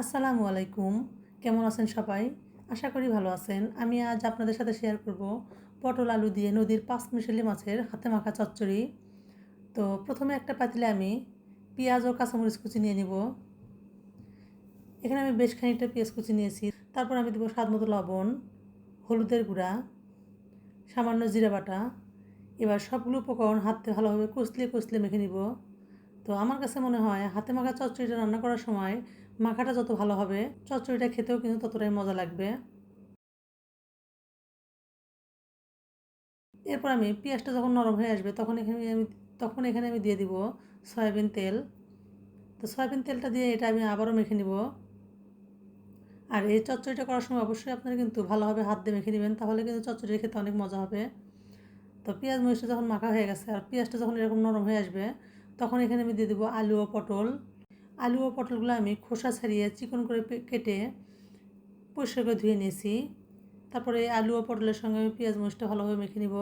আসসালামু আলাইকুম। কেমন আছেন সবাই? আশা করি ভালো আছেন। আমি আজ আপনাদের সাথে শেয়ার করব পটল আলু দিয়ে নদীর পাঁচ মিশালি মাছের হাতে মাখা চচ্চড়ি। তো প্রথমে একটা পাতিলে আমি পেঁয়াজ ও কাঁচামরিচ কুচি নিয়ে নিব। এখানে আমি বেশ খানিকটা পেঁয়াজ কুচি নিয়েছি। তারপর আমি দেবো স্বাদ মতো লবণ, হলুদের গুঁড়া, সামান্য জিরা বাটা। এবার সবগুলো উপকরণ হাতে ভালোভাবে কষলে কষলে মেখে নিব। তো আমার কাছে মনে হয় হাতে মাখা চচ্চড়িটা রান্না করার সময় মাখাটা যত ভালো হবে, চচ্চড়িটা খেতেও কিন্তু ততটাই মজা লাগবে। এরপর আমি পেঁয়াজটা যখন নরম হয়ে আসবে তখন এখানে আমি, তখন এখানে আমি দিয়ে দিব সয়াবিন তেল। তো সয়াবিন তেলটা দিয়ে এটা আমি আবারও মেখে নিব। আর এই চচ্চড়িটা করার সময় অবশ্যই আপনারা কিন্তু ভালোভাবে হাত দিয়ে মেখে নেবেন, তাহলে কিন্তু চচ্চড়ি খেতে অনেক মজা হবে। তো পেঁয়াজ মরিচটা যখন মাখা হয়ে গেছে, আর পেঁয়াজটা যখন এরকম নরম হয়ে আসবে তখন এখানে আমি দিয়ে দেবো আলু ও পটল। আলু ও পটলগুলো আমি খোসা ছাড়িয়ে চিকন করে কেটে পরিষ্কার করে ধুয়ে নিয়েছি। তারপরে আলু ও পটলের সঙ্গে আমি পেঁয়াজ মরিচটা ভালোভাবে মেখে নিব।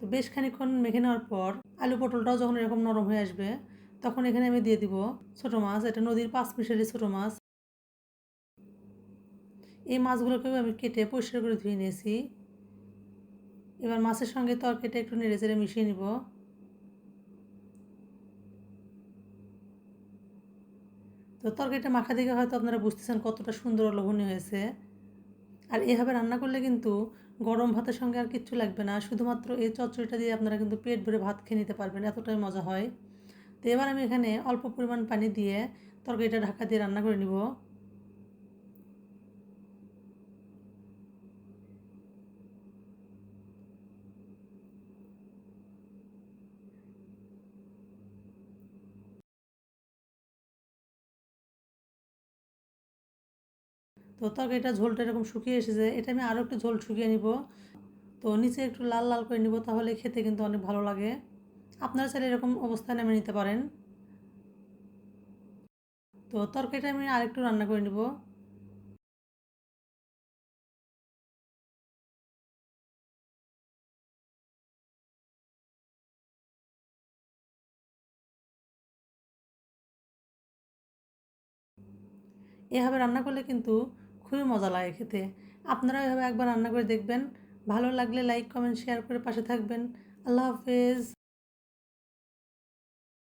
তো বেশ খানিক্ষণ মেখে নেওয়ার পর আলু পটলটাও যখন এরকম নরম হয়ে আসবে, তখন এখানে আমি দিয়ে দিব ছোটো মাছ, এটা নদীর পাঁচ মিশালি ছোটো মাছ। এই মাছগুলোকেও আমি কেটে পরিষ্কার করে ধুয়ে নিয়েছি। এবার মাছের সঙ্গে তরকারিটা একটু নেড়ে চেড়ে মিশিয়ে নিব। তো তরকারিটা মাখা দেখে হয়তো আপনারা বুঝতেছেন কতটা সুন্দর লোভনীয় হয়েছে। আর এভাবে রান্না করলে কিন্তু গরম ভাতের সঙ্গে আর কিচ্ছু লাগবে না। শুধুমাত্র এই চচ্চড়িটা দিয়ে আপনারা কিন্তু পেট ভরে ভাত খেয়ে নিতে পারবেন, এতটাই মজা হয়। তো এবার আমি এখানে অল্প পরিমাণ পানি দিয়ে তরকারিটা ঢাকা দিয়ে রান্না করে নিব। তো তরকারিটা ঝোলটা এরকম শুকিয়ে এসেছে। এটা আমি আরও একটু ঝোল শুকিয়ে নিব। তো নিচে একটু লাল লাল করে নিব, তাহলে খেতে কিন্তু অনেক ভালো লাগে। আপনারা চাইলে এরকম অবস্থায় নেমে নিতে পারেন। তো তরকারিটা আমি আরেকটু রান্না করে নিব। এভাবে রান্না করলে কিন্তু খুবই মজা লাগে খেতে। আপনারাও এভাবে একবার রান্না করে দেখবেন। ভালো লাগলে লাইক কমেন্ট শেয়ার করে পাশে থাকবেন। আল্লাহ হাফেজ।